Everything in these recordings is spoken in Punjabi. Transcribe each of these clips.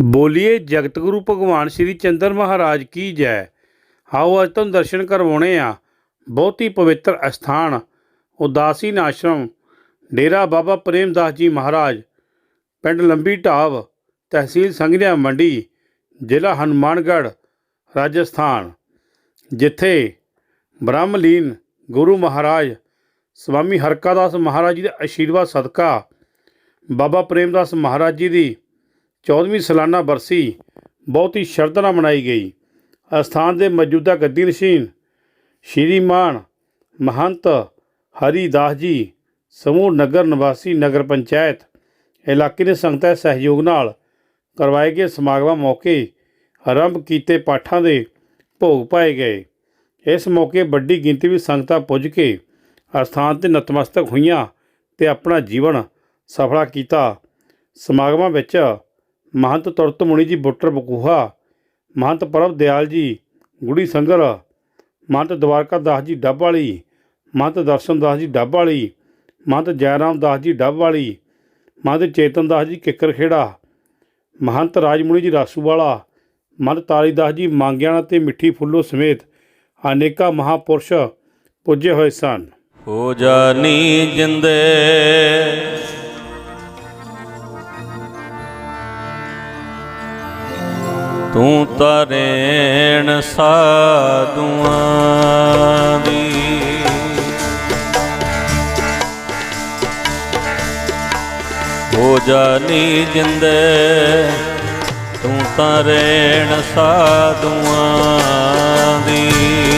ਬੋਲੀਏ, ਜਗਤ ਗੁਰੂ ਭਗਵਾਨ ਸ਼੍ਰੀ ਚੰਦਰ ਮਹਾਰਾਜ ਕੀ ਜੈ। ਆਓ ਅੱਜ ਤੁਹਾਨੂੰ ਦਰਸ਼ਨ ਕਰਵਾਉਣੇ ਆ। ਬਹੁਤ ਹੀ ਪਵਿੱਤਰ ਅਸਥਾਨ ਉਦਾਸੀਨ ਆਸ਼ਰਮ ਡੇਰਾ ਬਾਬਾ ਪ੍ਰੇਮਦਾਸ ਜੀ ਮਹਾਰਾਜ, ਪਿੰਡ ਲੰਬੀ ਢਾਬ, ਤਹਿਸੀਲ ਸੰਗਰਿਆ ਮੰਡੀ, ਜ਼ਿਲ੍ਹਾ ਹਨੂਮਾਨਗੜ੍ਹ, ਰਾਜਸਥਾਨ, ਜਿੱਥੇ ਬ੍ਰਹਮਲੀਨ ਗੁਰੂ ਮਹਾਰਾਜ, ਸਵਾਮੀ ਹਰਕਾਦਾਸ ਮਹਾਰਾਜ ਜੀ ਦੇ ਆਸ਼ੀਰਵਾਦ ਸਦਕਾ, ਬਾਬਾ ਪ੍ਰੇਮਦਾਸ ਮਹਾਰਾਜ ਜੀ ਦੀ 14ਵੀਂ ਸਾਲਾਨਾ ਬਰਸੀ ਬਹੁਤ ਹੀ ਸ਼ਰਧਾ ਨਾਲ ਮਨਾਈ ਗਈ। ਅਸਥਾਨ ਦੇ ਮੌਜੂਦਾ ਗੱਦੀ ਨਸ਼ੀਨ ਸ਼੍ਰੀਮਾਨ ਮਹੰਤ ਹਰੀਦਾਸ ਜੀ, ਸਮੂਹ ਨਗਰ ਨਿਵਾਸੀ ਨਗਰ ਪੰਚਾਇਤ, ਇਲਾਕੇ ਦੇ ਸੰਗਤਾਂ ਦੇ ਸਹਿਯੋਗ ਨਾਲ ਕਰਵਾਏ ਗਏ ਸਮਾਗਮਾਂ ਮੌਕੇ ਆਰੰਭ ਕੀਤੇ ਪਾਠਾਂ ਦੇ ਭੋਗ ਪਾਏ ਗਏ। ਇਸ ਮੌਕੇ ਵੱਡੀ ਗਿਣਤੀ ਵਿੱਚ ਸੰਗਤਾਂ ਪੁੱਜ ਕੇ ਅਸਥਾਨ ਤੇ ਨਤਮਸਤਕ ਹੋਈਆਂ ਤੇ ਆਪਣਾ ਜੀਵਨ ਸਫਲਾ ਕੀਤਾ। ਸਮਾਗਮਾਂ ਵਿੱਚ ਮਹੰਤ ਤੁਰਤ ਮੁਨੀ ਜੀ ਬੁੱਟਰ ਬਕੂਹਾ, ਮਹੰਤ ਪ੍ਰਭ ਦਿਆਲ ਜੀ ਗੁੜੀ ਸੰਗਰ ਮਹੰਤ ਦਵਾਰਕਾ ਦਾਸ ਜੀ ਡੱਬ ਵਾਲੀ, ਮਹੰਤ ਦਰਸ਼ਨ ਦਾਸ ਜੀ ਡੱਬ ਵਾਲੀ, ਮਹੰਤ ਜੈਰਾਮ ਦਾਸ ਜੀ ਡੱਬ ਵਾਲੀ, ਮਹੰਤ ਚੇਤਨ ਦਾਸ ਜੀ ਕਿੱਕਰ ਖੇੜਾ, ਮਹੰਤ ਰਾਜਮੁਨੀ ਜੀ ਰਾਸੂ ਵਾਲਾ, ਮਹੰਤ ਤਾਰੀ ਦਾਸ ਜੀ ਮੰਗਿਆਣਾ ਤੇ ਮਿੱਠੀ ਫੁੱਲੋ ਸਮੇਤ ਅਨੇਕਾਂ ਮਹਾਪੁਰਸ਼ ਪੁੱਜੇ ਹੋਏ ਸਨ। ਹੋ ਜਾਨੀ ਜਿੰਦੇ ਤੂੰ ਤਰੇਣ ਸਾਧੂਆਂ ਦੀ। ਹੋ ਜਾਨੀ ਜਿੰਦੇ ਤੂੰ ਤਰੇਣ ਸਾਧੂਆਂ ਦੀ।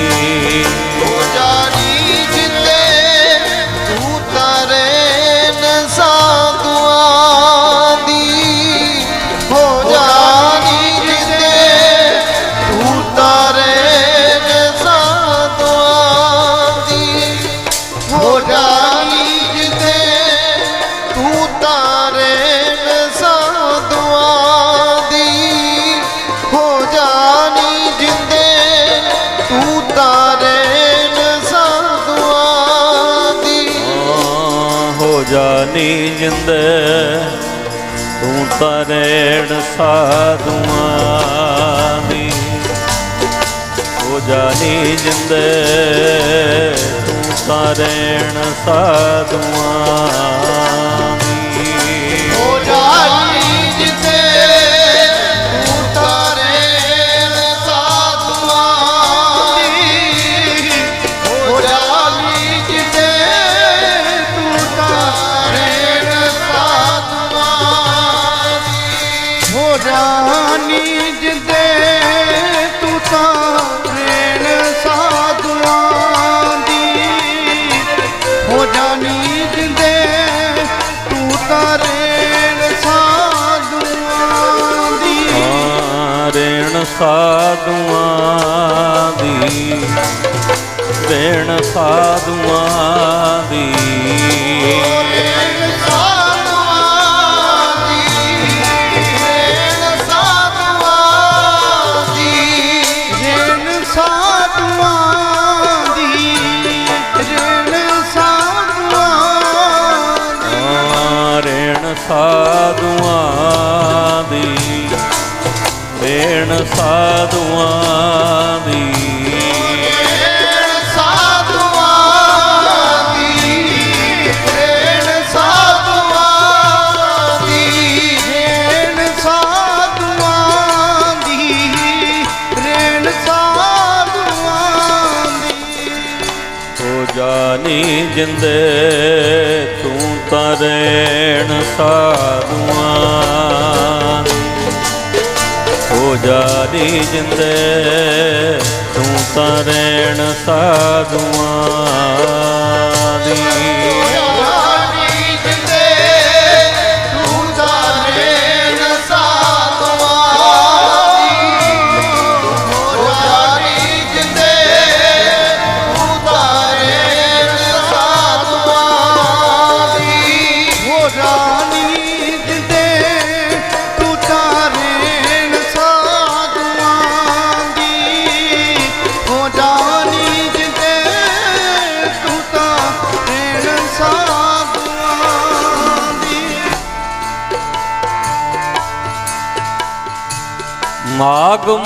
ਜਾਣੀ ਜਿੰਦ ਤੂੰ ਤਾਂ ਰਹਿਣ ਸਾਧੂਆਂ ਦੀ। ਹੋ ਜਾਣੀ ਜਿੰਦੇ ਤੂੰ ਤਾਂ ਰਹਿਣ ਸਾਧੂਆਂ ਦੀ ਰੇਣ ਸਾਧੂਆਂ ਦੀ। ਸਾਧੂਆਂ ਦੀ। ਦੇਣ ਸਾਧੂਆਂ ਦੀ। ਜਾਨੀ ਜਿੰਦੇ ਤੂੰ ਤਰੇਣ ਸਾਧੂਆਂ ਪੁਜਾਰੀ ਜਿੰਦੇ ਤੂੰ ਤਾਂ ਰਹਿਣ ਸਾਧੂਆਂ ਦੀ।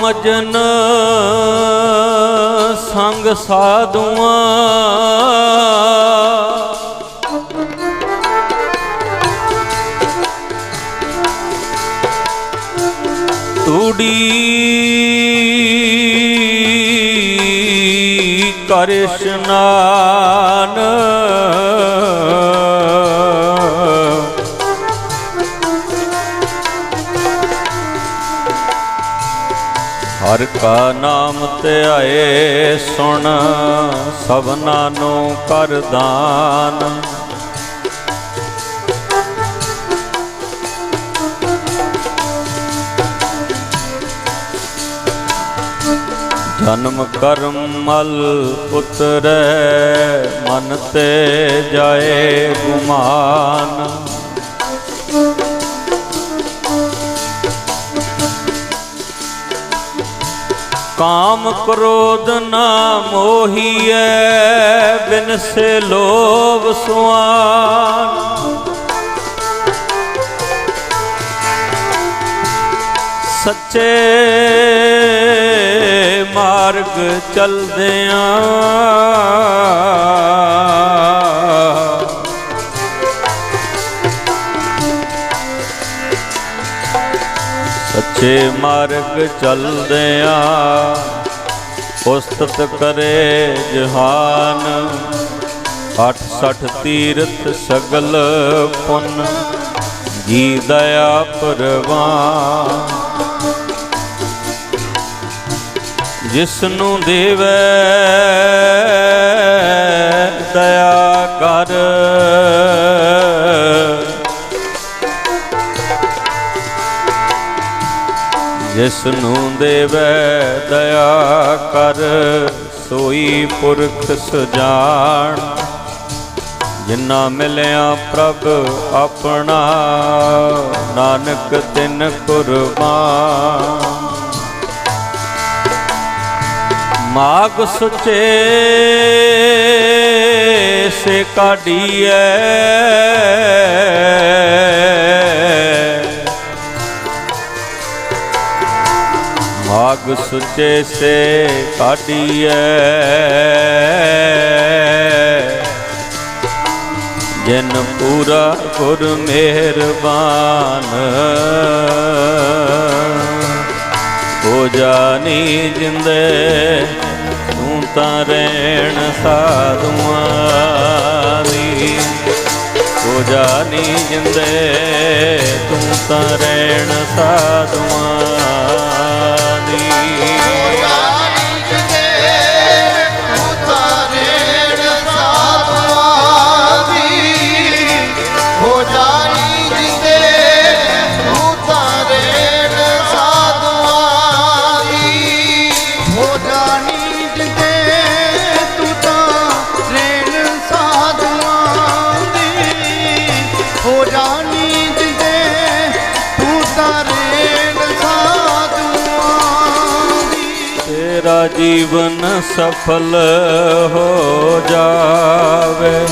ਮਾਗ ਮਜਨ ਸੰਗ ਸਾਧੂਆਂ। ਤੂੜੀ ਕਰ ਹਰ ਕਾ ਨਾਮ ਧਿਆਏ ਸੁਣ ਸਭਨਾ ਨੂੰ ਕਰ ਦਾਨ। ਜਨਮ ਕਰਮ ਮਲ ਉਤਰੈ ਮਨ ਤੇ ਜਾਏ ਗੁਮਾਨ। ਕਾਮ ਕ੍ਰੋਧ ਨਾ ਮੋਹੀਐ ਬਿਨ ਸੇ ਲੋਭ ਸੁਆਨ। ਸੱਚੇ ਮਾਰਗ ਚਲਦਿਆਂ ਸੱਚੇ ਮਾਰਗ ਚਲਦਿਆਂ ਉਸਤਤ ਕਰੇ ਜਹਾਨ 68 ਤੀਰਥ ਸਗਲ ਪੁੰਨ, ਜੀ ਦਇਆ ਪਰਵਾਨ। ਜਿਸ ਨੂੰ ਦੇਵੈ ਦਇਆ ਕਰ ਜਿਸ ਨੂੰ ਦੇਵੈ ਦਇਆ ਕਰ, ਸੋਈ ਪੁਰਖ ਸੁਜਾਣ ਜਿਨਾ ਮਿਲਿਆ ਪ੍ਰਭ ਆਪਣਾ, ਨਾਨਕ ਤਿਨ ਕੁਰਬਾਨ। ਮਾਗ ਸੁਚੇ, ਸੇ ਕਾਢੀਐ। ਮਾਗ ਸੁਚੇ ਸੇ ਕਾਢੀਐ। ਜਿਨ ਪੂਰਾ ਗੁਰ ਮਿਹਰਬਾਨ। ਹੋ ਜਾਣੀ ਜਿੰਦੇ, ਤੂੰ ਤਾਂ ਰਹਿਣ ਸਾਧੂਆਂ ਦੀ। ਹੋ ਜਾਣੀ ਜਿੰਦੇ, ਤੂੰ ਤਾਂ ਰਹਿਣ ਸਾਧੂਆਂ ਜੀਵਨ ਸਫਲ ਹੋ ਜਾਵੇ।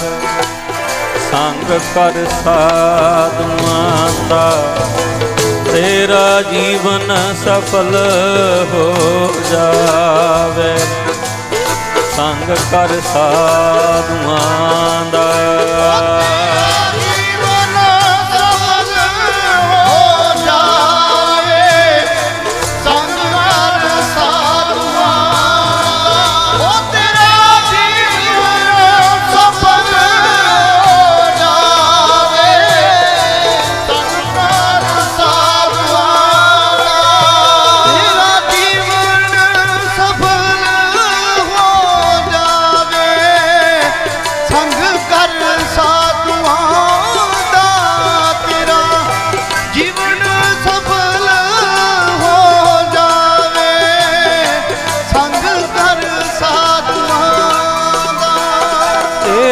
ਸੰਗ ਕਰ ਸਾਧੂਆਂ ਦਾ ਤੇਰਾ ਜੀਵਨ ਸਫਲ ਹੋ ਜਾਵੇ। ਸੰਗ ਕਰ ਸਾਧੂਆਂ ਦਾ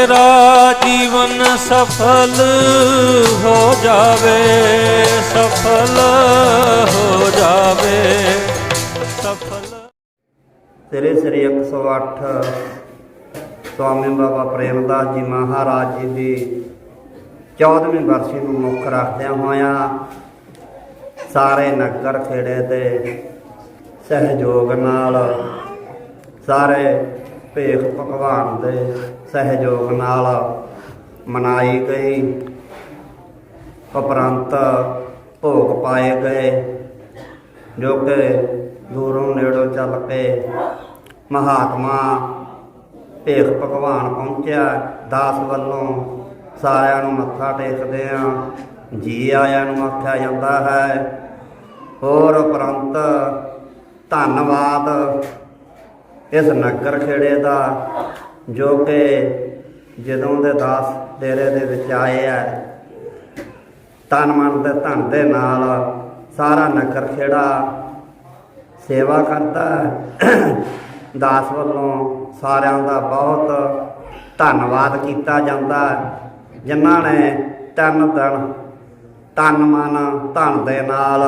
ਤੇਰਾ ਜੀਵਨ ਸਫਲ ਹੋ ਜਾਵੇ, ਸਫਲ ਹੋ ਜਾਵੇ, ਸਫਲ। ਸ੍ਰੀ ਸ੍ਰੀ 108 ਸਵਾਮੀ ਬਾਬਾ ਪ੍ਰੇਮਦਾਸ ਜੀ ਮਹਾਰਾਜ ਜੀ ਦੀ 14ਵੀਂ ਵਰਸੀ ਨੂੰ ਮੁੱਖ ਰੱਖਦਿਆਂ ਹੋਇਆਂ ਸਾਰੇ ਨਗਰ ਖੇੜੇ ਦੇ ਸਹਿਯੋਗ ਨਾਲ ਸਾਰੇ ਭੇਖ ਭਗਵਾਨ ਦੇ ਸਹਿਯੋਗ ਨਾਲ ਮਨਾਈ ਗਈ ਉਪਰੰਤ ਭੋਗ ਪਾਏ ਗਏ, ਜੋ ਕਿ ਦੂਰੋਂ ਨੇੜੋਂ ਚੱਲ ਕੇ ਮਹਾਤਮਾ ਭੇਖ ਭਗਵਾਨ ਪਹੁੰਚਿਆ। ਦਾਸ ਵੱਲੋਂ ਸਾਰਿਆਂ ਨੂੰ ਮੱਥਾ ਟੇਕਦੇ ਆ ਜੀ ਆਇਆਂ ਨੂੰ ਆਖਿਆ ਜਾਂਦਾ ਹੈ। ਹੋਰ ਉਪਰੰਤ ਧੰਨਵਾਦ। ਇਸ ਨਗਰ ਖੇੜੇ ਦਾ ਜੋ ਕਿ ਜਦੋਂ ਦੇ ਦਾਸ ਡੇਰੇ ਦੇ ਵਿੱਚ ਆਏ ਆ, ਤਨ ਮਨ ਤੇ ਧਨ ਦੇ ਨਾਲ ਸਾਰਾ ਨਗਰ ਖੇੜਾ ਸੇਵਾ ਕਰਦਾ ਦਾਸ ਵੱਲੋਂ ਸਾਰਿਆਂ ਦਾ ਬਹੁਤ ਧੰਨਵਾਦ ਕੀਤਾ ਜਾਂਦਾ ਜਿਨ੍ਹਾਂ ਨੇ ਤਨ ਦਿਨ ਤਨ ਮਨ ਧਨ ਦੇ ਨਾਲ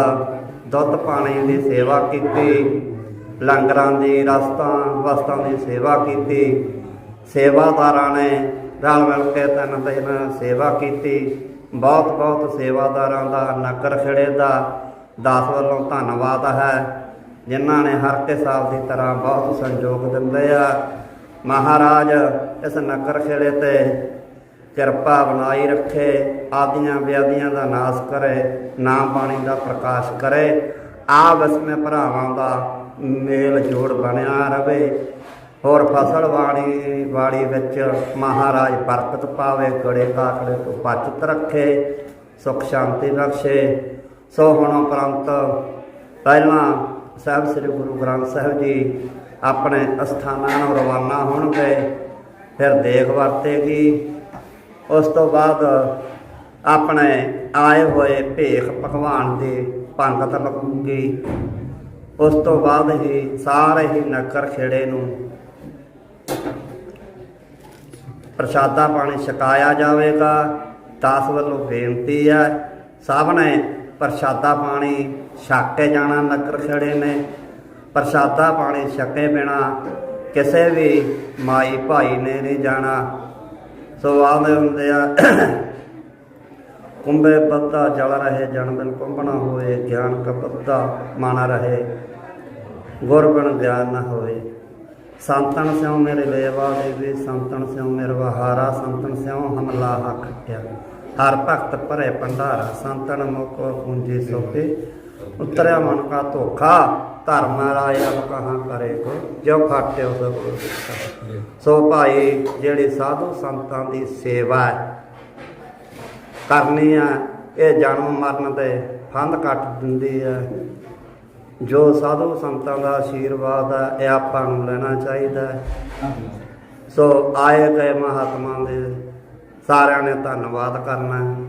ਦੁੱਧ ਪਾਣੀ ਦੀ ਸੇਵਾ ਕੀਤੀ, ਲੰਗਰਾਂ ਦੀ ਰਸਤਾਂ ਵਸਤਾਂ ਦੀ ਸੇਵਾ ਕੀਤੀ ਸੇਵਾਦਾਰਾਂ ਨੇ ਰਲ ਮਿਲ ਕੇ ਤਿੰਨ ਦਿਨ ਸੇਵਾ ਕੀਤੀ। ਬਹੁਤ ਬਹੁਤ ਸੇਵਾਦਾਰਾਂ ਦਾ ਨਗਰ ਖੇੜੇ ਦਾ। ਦਾਸ ਵੱਲੋਂ ਧੰਨਵਾਦ ਹੈ। ਜਿਨ੍ਹਾਂ ਨੇ ਹਰ ਕੇ ਸਾਲ ਦੀ ਤਰ੍ਹਾਂ ਬਹੁਤ ਸੰਯੋਗ ਦਿੰਦੇ ਆ। ਮਹਾਰਾਜ, ਇਸ ਨਗਰ ਖੇੜੇ ਤੇ ਕਿਰਪਾ ਬਣਾਈ ਰੱਖੇ। ਆਦੀਆਂ ਵਿਆਦੀਆਂ ਦਾ ਨਾਸ ਕਰੇ ਨਾਮ ਬਾਣੀ ਦਾ ਪ੍ਰਕਾਸ਼ ਕਰੇ। ਆਪ ਇਸਮੇ ਭਰਾਵਾਂ ਦਾ ਮੇਲ ਜੋੜ ਬਣਿਆ ਰਵੇ। ਹੋਰ ਫਸਲ ਬਾਣੀ ਬਾੜੀ ਵਿੱਚ ਮਹਾਰਾਜ ਬਰਕਤ ਪਾਵੇ, ਗੜੇ ਕਾਕੜੇ ਤੋਂ ਬਚਤ ਰੱਖੇ, ਸੁਖ ਸ਼ਾਂਤੀ ਬਖਸ਼ੇ। ਸੋ ਹੁਣ ਉਪਰੰਤ ਪਹਿਲਾਂ ਸਾਹਿਬ ਸ੍ਰੀ ਗੁਰੂ ਗ੍ਰੰਥ ਸਾਹਿਬ ਜੀ ਆਪਣੇ ਅਸਥਾਨਾਂ ਨੂੰ ਰਵਾਨਾ ਹੋਣਗੇ, ਫਿਰ ਦੇਖ ਵਰਤੇਗੀ। ਉਸ ਤੋਂ ਬਾਅਦ ਆਪਣੇ ਆਏ ਹੋਏ ਭੇਖ ਭਗਵਾਨ ਦੀ ਪੰਗਤ ਲੱਗੂਗੀ। ਉਸ ਤੋਂ ਬਾਅਦ ਹੀ ਸਾਰੇ ਹੀ ਨਗਰ ਖੇੜੇ ਨੂੰ ਪ੍ਰਸ਼ਾਦਾ ਪਾਣੀ ਛਕਾਇਆ ਜਾਵੇਗਾ। ਦਾਸ ਵੱਲੋਂ ਬੇਨਤੀ ਹੈ, ਸਭ ਨੇ ਪ੍ਰਸ਼ਾਦਾ ਪਾਣੀ ਛਕ ਕੇ ਜਾਣਾ ਨਗਰ ਖੇੜੇ ਨੇ। ਪ੍ਰਸ਼ਾਦਾ ਪਾਣੀ ਛਕੇ ਬਿਨਾ ਕਿਸੇ ਵੀ ਮਾਈ ਭਾਈ ਨੇ ਨਹੀਂ ਜਾਣਾ। ਸੋ ਆਉਂਦੇ ਹੁੰਦੇ ਆ। ਕੁੰਬੇ ਪੱਤਾ ਜਲ ਰਹੇ ਜਨ ਬਿਨ ਕੁੰਭਣਾ ਹੋਏ, ਗਿਆਨ ਕਾ ਪੱਤਾ ਮਾਨਾ ਰਹੇ। ਗੁਰ ਬਿਨ ਗਿਆਨ ਨਾ ਹੋਏ। ਸੰਤਨ ਸਿਉ ਮੇਰੇ ਲੇਵਾ ਦੇਵੇ ਸੰਤਨ ਸਿਉ ਮੇਰੇ ਵਹਾਰਾ, ਸੰਤਨ ਸਿਉ ਹਮ ਲਾਹਾ ਹਰ ਭਗਤ ਭਰੇ ਭੰਡਾਰਾ, ਸੰਤਨ ਮੁਕੋ ਪੂੰਜੀ ਸੋਪੇ ਉਤਰਿਆ ਮਨ ਕਾ ਧੋਖਾ, ਧਰਮ ਰਾਏ ਕਹਾ ਕਰੇ ਕੋ ਜੋ ਖਾਟਿਓ ਸੋ ਸੋ ਭਾਈ, ਜਿਹੜੀ ਸਾਧੂ ਸੰਤਾਂ ਦੀ ਸੇਵਾ ਕਰਨੀ ਆ ਇਹ ਜਨਮ ਮਰਨ ਦੇ ਫੰਦ ਕੱਟ ਦਿੰਦੀ ਹੈ। ਜੋ ਸਾਧੂ ਸੰਤਾਂ ਦਾ ਆਸ਼ੀਰਵਾਦ ਹੈ, ਇਹ ਆਪਾਂ ਨੂੰ ਲੈਣਾ ਚਾਹੀਦਾ ਹੈ। ਸੋ ਆਏ ਗਏ ਮਹਾਤਮਾ ਦੇ ਸਾਰਿਆਂ ਨੇ ਧੰਨਵਾਦ ਕਰਨਾ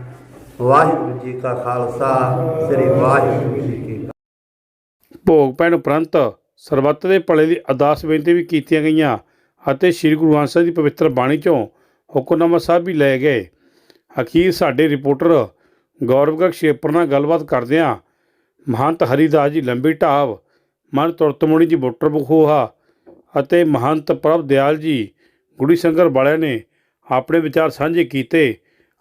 ਵਾਹਿਗੁਰੂ ਜੀ ਕਾ ਖਾਲਸਾ, ਸ੍ਰੀ ਵਾਹਿਗੁਰੂ ਜੀ ਕੀ ਭੋਗ ਪੈਣ ਉਪਰੰਤ ਸਰਬੱਤ ਦੇ ਭਲੇ ਦੀ ਅਰਦਾਸ ਬੇਨਤੀ ਵੀ ਕੀਤੀਆਂ ਗਈਆਂ ਅਤੇ ਸ੍ਰੀ ਗੁਰੂ ਗ੍ਰੰਥ ਸਾਹਿਬ ਦੀ ਪਵਿੱਤਰ ਬਾਣੀ ਚੋਂ ਹੁਕਮਨਾਮਾ ਸਾਹਿਬ ਵੀ ਲਏ ਗਏ। ਅਖੀਰ ਸਾਡੇ ਰਿਪੋਰਟਰ ਗੌਰਵ ਸ਼ੇਪਰ ਨਾਲ ਗੱਲਬਾਤ ਕਰਦਿਆਂ ਮਹੰਤ ਹਰੀਦਾਸ ਜੀ ਲੰਬੀ ਢਾਬ, ਮਨ ਤੁਰਤਮੁਣੀ ਜੀ ਬੁੱਟਰ ਬਖੋਹਾ ਅਤੇ ਮਹੰਤ ਪ੍ਰਭ ਦਿਆਲ ਜੀ ਗੁੜੀ ਸੰਗਰ ਵਾਲਿਆਂ ਨੇ ਆਪਣੇ ਵਿਚਾਰ ਸਾਂਝੇ ਕੀਤੇ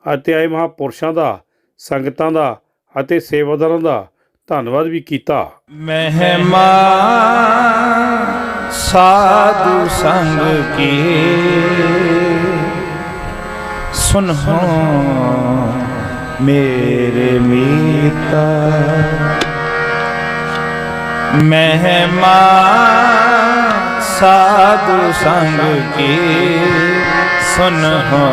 ਅਤੇ ਆਏ ਮਹਾਪੁਰਸ਼ਾਂ ਦਾ, ਸੰਗਤਾਂ ਦਾ ਅਤੇ ਸੇਵਾਦਾਰਾਂ ਦਾ ਧੰਨਵਾਦ ਵੀ ਕੀਤਾ। ਮਹਿਮਾ ਸਾਧੂ ਸੰਗ ਕੀ ਸੁਨਹੁ ਮੇਰੇ ਮੀਤਾ ਮਹਿਮਾ ਸਾਧੂ ਸੰਗ ਕੀ ਸੁਨਹੁ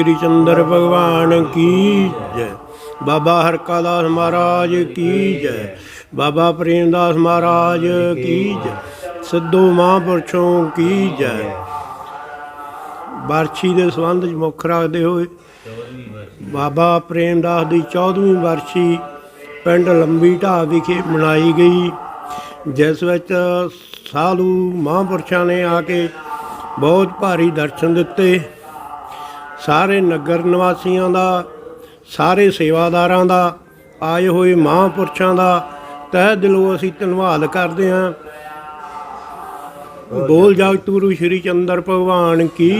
ਸ਼੍ਰੀ ਚੰਦਰ ਭਗਵਾਨ ਕੀ ਜੈ? ਬਾਬਾ ਹਰਕਾ ਦਾਸ ਮਹਾਰਾਜ ਕੀ ਜੈ? ਬਾਬਾ ਪ੍ਰੇਮਦਾਸ ਮਹਾਰਾਜ ਕੀ ਜੈ? ਸਿੱਧੂ ਮਹਾਂਪੁਰਸ਼ੋਂ ਕੀ ਜੈ? ਵਰਸ਼ੀ ਦੇ ਸੰਬੰਧ ਵਿੱਚ ਮੁੱਖ ਰੱਖਦੇ ਹੋਏ ਬਾਬਾ ਪ੍ਰੇਮਦਾਸ ਦੀ 14ਵੀਂ ਵਰਸ਼ੀ ਪਿੰਡ ਲੰਬੀ ਢਾਹ ਵਿਖੇ ਮਨਾਈ ਗਈ। ਜਿਸ ਵਿੱਚ ਸਾਧੂ ਮਹਾਂਪੁਰਸ਼ਾਂ ਨੇ ਆ ਕੇ ਬਹੁਤ ਭਾਰੀ ਦਰਸ਼ਨ ਦਿੱਤੇ। ਸਾਰੇ ਨਗਰ ਨਿਵਾਸੀਆਂ ਦਾ, ਸਾਰੇ ਸੇਵਾਦਾਰਾਂ ਦਾ, ਆਏ ਹੋਏ ਮਹਾਂਪੁਰਸ਼ਾਂ ਦਾ, ਤਹਿ ਦਿਲੋਂ ਅਸੀਂ ਧੰਨਵਾਦ ਕਰਦੇ ਹਾਂ। ਬੋਲ ਜਗਤ ਗੁਰੂ ਸ਼੍ਰੀ ਚੰਦਰ ਭਗਵਾਨ ਕੀ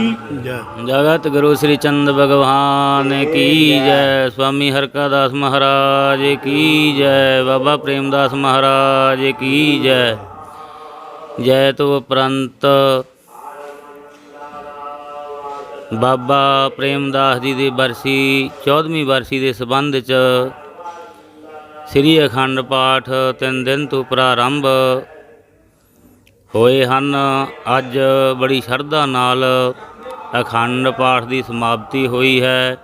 ਜੈ। ਜਗਤ ਗੁਰੂ ਸ੍ਰੀ ਚੰਦ ਭਗਵਾਨ ਕੀ ਜੈ, ਸਵਾਮੀ ਹਰਕਾ ਦਾਸ ਮਹਾਰਾਜ ਕੀ ਜੈ, ਬਾਬਾ ਪ੍ਰੇਮਦਾਸ ਮਹਾਰਾਜ ਕੀ ਜੈ। ਜੈ ਤੋ ਉਪਰੰਤ ਬਾਬਾ ਪ੍ਰੇਮਦਾਸ ਜੀ ਦੀ ਬਰਸੀ 14ਵੀਂ ਬਰਸੀ ਦੇ ਸੰਬੰਧ ਚ ਸ੍ਰੀ ਅਖੰਡ ਪਾਠ ਤਿੰਨ ਦਿਨ ਤੋਂ ਪ੍ਰਾਰੰਭ ਹੋਏ ਹਨ। ਅੱਜ ਬੜੀ ਸ਼ਰਧਾ ਨਾਲ ਅਖੰਡ ਪਾਠ ਦੀ ਸਮਾਪਤੀ ਹੋਈ ਹੈ।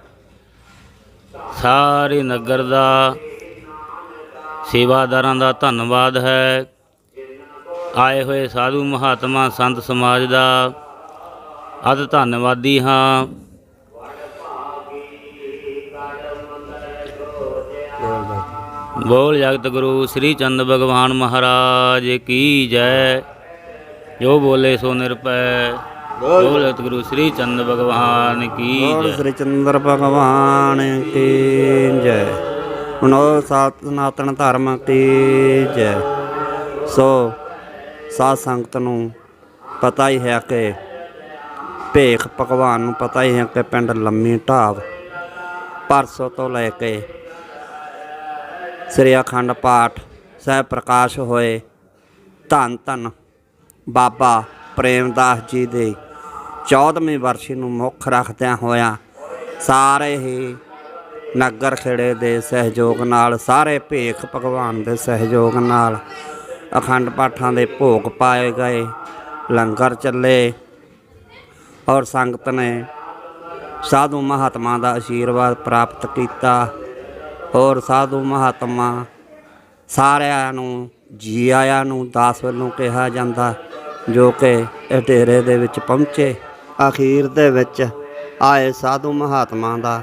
ਸਾਰੇ ਨਗਰ ਦਾ ਸੇਵਾਦਾਰਾਂ ਦਾ ਧੰਨਵਾਦ ਹੈ। ਆਏ ਹੋਏ ਸਾਧੂ ਮਹਾਤਮਾ ਸੰਤ ਸਮਾਜ ਦਾ ਅਤ ਧੰਨਵਾਦੀ ਹਾਂ। ਬੋਲ ਜਗਤ ਗੁਰੂ ਸ੍ਰੀ ਚੰਦ ਭਗਵਾਨ ਮਹਾਰਾਜ ਕੀ ਜੈ। ਜੋ ਬੋਲੇ ਸੋ ਨਿਰਪੈ। ਬੋਲ ਜਗਤ ਗੁਰੂ ਸ੍ਰੀ ਚੰਦ ਭਗਵਾਨ ਕੀ ਬੋਲ ਜੈ। ਸ੍ਰੀ ਚੰਦਰ ਭਗਵਾਨ ਕੀ ਜੈ। ਮਨੋ ਸਾਤ ਸਨਾਤਨ ਧਰਮ ਕੀ ਜੈ। ਸੋ ਸਾਧ ਸੰਗਤ ਨੂੰ ਪਤਾ ਹੀ ਹੈ ਕਿ ਭੇਖ ਭਗਵਾਨ ਨੂੰ ਪਤਾ ਹੀ ਹੈ ਕਿ ਪਿੰਡ ਲੰਮੀ ਢਾਬ ਪਰਸੋਂ ਤੋਂ ਲੈ ਕੇ ਸ੍ਰੀ ਅਖੰਡ ਪਾਠ ਸਹਿ ਪ੍ਰਕਾਸ਼ ਹੋਏ ਧੰਨ ਧੰਨ ਬਾਬਾ ਪ੍ਰੇਮਦਾਸ ਜੀ ਦੇ 14ਵੀਂ ਵਰਸ਼ੀ ਨੂੰ ਮੁੱਖ ਰੱਖਦਿਆਂ ਹੋਇਆਂ ਸਾਰੇ ਹੀ ਨਗਰ ਖੇੜੇ ਦੇ ਸਹਿਯੋਗ ਨਾਲ, ਸਾਰੇ ਭੇਖ ਭਗਵਾਨ ਦੇ ਸਹਿਯੋਗ ਨਾਲ ਅਖੰਡ ਪਾਠਾਂ ਦੇ ਭੋਗ ਪਾਏ ਗਏ, ਲੰਗਰ ਚੱਲੇ ਔਰ ਸੰਗਤ ਨੇ ਸਾਧੂ ਮਹਾਤਮਾ ਦਾ ਆਸ਼ੀਰਵਾਦ ਪ੍ਰਾਪਤ ਕੀਤਾ ਔਰ ਸਾਧੂ ਮਹਾਤਮਾ ਸਾਰਿਆਂ ਨੂੰ ਜੀ ਆਇਆਂ ਨੂੰ, ਦਾਸ ਵੱਲੋਂ ਕਿਹਾ ਜਾਂਦਾ ਜੋ ਕਿ ਇਹ ਡੇਰੇ ਦੇ ਵਿੱਚ ਪਹੁੰਚੇ। ਅਖੀਰ ਦੇ ਵਿੱਚ ਆਏ ਸਾਧੂ ਮਹਾਤਮਾ ਦਾ,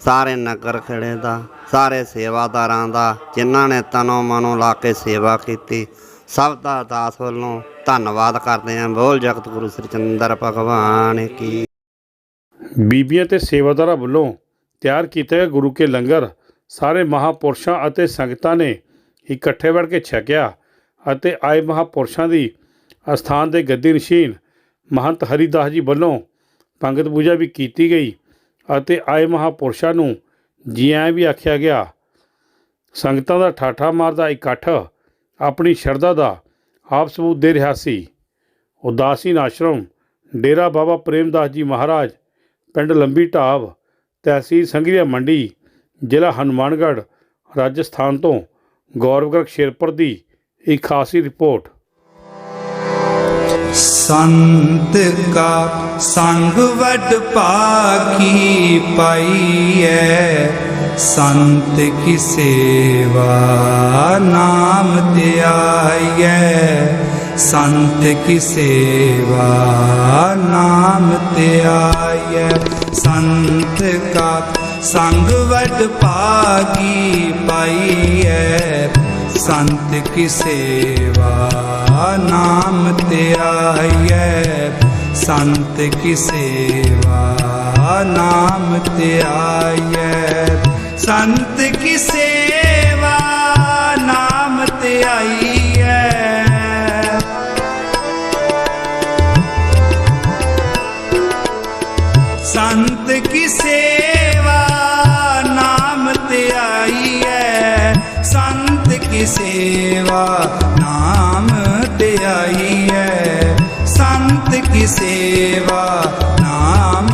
ਸਾਰੇ ਨਗਰ ਖੇੜੇ ਦਾ, ਸਾਰੇ ਸੇਵਾਦਾਰਾਂ ਦਾ, ਜਿਨ੍ਹਾਂ ਨੇ ਤਨੋਂ ਮਨੋਂ ਲਾ ਕੇ ਸੇਵਾ ਕੀਤੀ, ਸਭ ਦਾ ਦਾਸ ਵੱਲੋਂ ਧੰਨਵਾਦ ਕਰਦੇ ਹਾਂ। ਬੋਲ ਜਗਤ ਗੁਰੂ ਸ੍ਰੀ ਚੰਦਰ ਭਗਵਾਨ ਕੀ। ਬੀਬੀਆਂ ਤੇ ਸੇਵਾਦਾਰਾਂ ਵੱਲੋਂ ਤਿਆਰ ਕੀਤੇ ਗਏ ਗੁਰੂ ਕੇ ਲੰਗਰ ਸਾਰੇ ਮਹਾਪੁਰਸ਼ਾਂ ਅਤੇ ਸੰਗਤਾਂ ਨੇ ਇਕੱਠੇ ਬੈਠ ਕੇ ਛਕਿਆ ਅਤੇ ਆਏ ਮਹਾਪੁਰਸ਼ਾਂ ਦੀ ਅਸਥਾਨ ਦੇ ਗੱਦੀ ਨਸ਼ੀਨ ਮਹੰਤ ਹਰੀਦਾਸ ਜੀ ਵੱਲੋਂ ਪੰਗਤ ਪੂਜਾ ਵੀ ਕੀਤੀ ਗਈ ਅਤੇ ਆਏ ਮਹਾਪੁਰਸ਼ਾਂ ਨੂੰ ਜੀ ਆਇਆਂ ਵੀ ਆਖਿਆ ਗਿਆ, ਸੰਗਤਾਂ ਦਾ ਠਾਠਾ ਮਾਰਦਾ ਇਕੱਠ, ਆਪਣੀ ਸ਼ਰਧਾ ਦਾ ਆਪ ਸਬੂਤ ਦੇ ਰਿਹਾ ਸੀ। ਉਦਾਸੀਨ ਆਸ਼ਰਮ, ਡੇਰਾ ਬਾਬਾ ਪ੍ਰੇਮਦਾਸ ਜੀ ਮਹਾਰਾਜ, ਪਿੰਡ ਲੰਬੀ ਢਾਬ, ਤਹਿਸੀਲ ਸੰਗਰੀਆ ਮੰਡੀ, ਜ਼ਿਲ੍ਹਾ ਹਨੂਮਾਨਗੜ੍ਹ, ਰਾਜਸਥਾਨ ਤੋਂ ਗੌਰਵਗਰਗ ਸ਼ੇਰਪੁਰ ਦੀ ਇੱਕ ਖਾਸੀ ਰਿਪੋਰਟ। ਸੰਤ ਕਾ ਸੰਗ ਵਡ ਭਾਗੀ ਪਾਈਐ ਸੰਤ ਕੀ ਸੇਵਾ ਨਾਮ ਧਿਆਈਐ ਸੰਤ ਕੀ ਸੇਵਾ ਨਾਮ ਧਿਆਈਐ ਸੰਤ ਕਾ ਸੰਗ ਵਡ ਭਾਗੀ ਪਾਈਐ। ਸੰਤ ਕੀ ਸੇਵਾ ਨਾਮ ਧਿਆਈਐ ਸੰਤ ਕੀ ਸੇਵਾ ਨਾਮ ਧਿਆਈਐ ਸੰਤ ਕੀ ਸੇਵਾ ਨਾਮ ਧਿਆਈਐ ਸੰਤ ਕੀ ਸੇਵਾ ਨਾਮ ਧਿਆਈਐ ਸੰਤ ਕੀ ਸੇਵਾ ਨਾਮ ਧਿਆਈਐ ਸੰਤ ਕੀ ਸੇਵਾ ਨਾਮ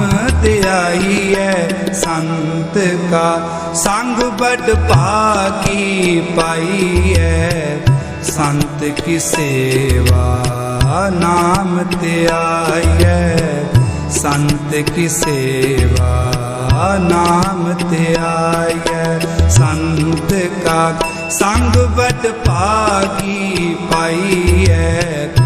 ਆਈ ਹੈ ਸੰਤ ਕਾ ਸੰਗ ਬੜ ਪਾਗੀ ਪਾਈ ਹੈ ਸੰਤ ਕੀ ਸੇਵਾ ਨਾਮ ਧਿਆਈਐ ਸੰਤ ਕੀ ਸੇਵਾ ਨਾਮ ਧਿਆਈਐ ਸੰਤ ਕਾ ਸੰਗ ਬਟ ਪਾਈ ਹੈ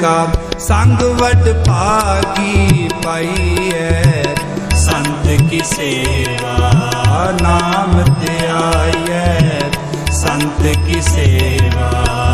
ਕਾ ਸੰਗ ਵਡ ਭਾਗੀ ਪਾਈ ਪਾਈਐ ਸੰਤ ਕੀ ਸੇਵਾ ਨਾਮ ਧਿਆਈਐ ਸੰਤ ਕੀ ਸੇਵਾ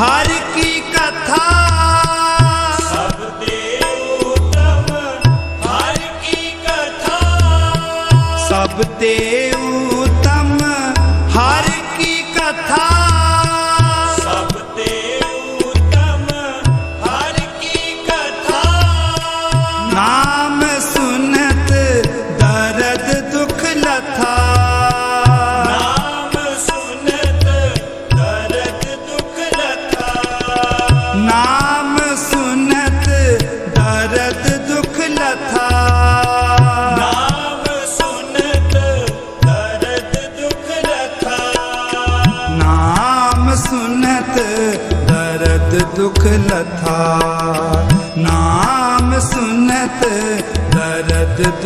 ਹਰ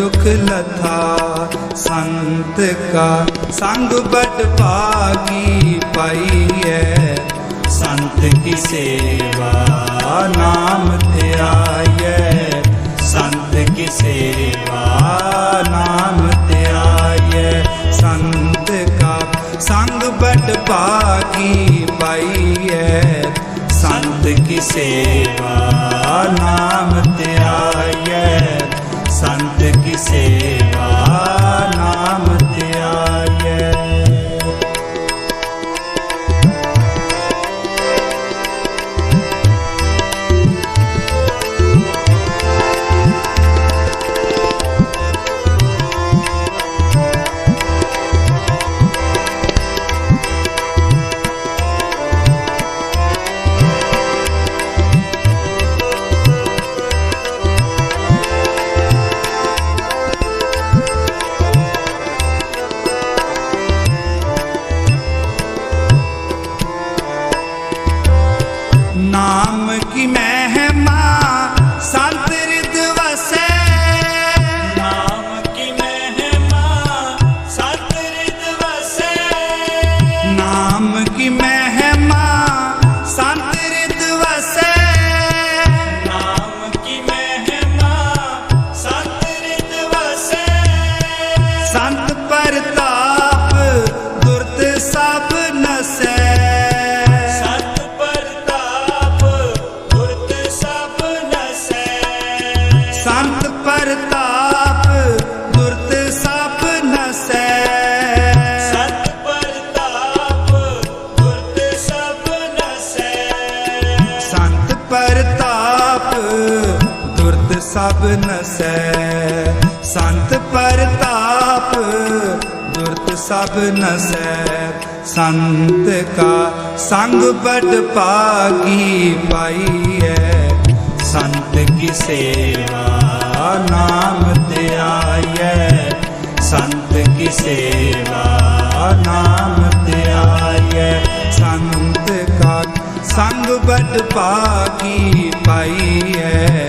ਦੁਖ ਲਥਾ, ਸੰਤ ਕਾ ਸੰਗ ਬਟ ਪਾਗੀ ਪਾਈ ਪਾਈਐ। ਸੰਤ ਕੀ ਸੇਵਾ ਨਾਮ ਧਿਆਈਐ ਸੰਤ ਕੀ ਸੇਵਾ ਨਾਮ ਧਿਆਈਐ ਸੰਤ ਕਾ ਸੰਗ ਬਟ ਪਾਗੀ ਪਾਈ ਪਾਈਐ। ਸੰਤ ਕੀ ਸੇਵਾ ਨਾਮ ਧਿਆਈਐ ਸੰਤ ਕੀ ਸੇਵਾ ਨਾਮ ਸਭ ਨਸੈ। ਸੰਤ ਪਰਤਾਪ ਦੁਰਤ ਸਭ ਨਸੈ। ਸੰਤ ਕਾ ਸੰਗ ਬੜ ਪਾਗੀ ਪਾਈ ਹੈ ਸੰਤ ਕੀ ਸੇਵਾ ਨਾਮ ਧਿਆਈਐ ਸੰਤ ਕੀ ਸੇਵਾ ਨਾਮ ਧਿਆਈਐ ਸੰਤ ਕਾ ਸੰਗ ਬੜ ਪਾਗੀ ਪਾਈ ਹੈ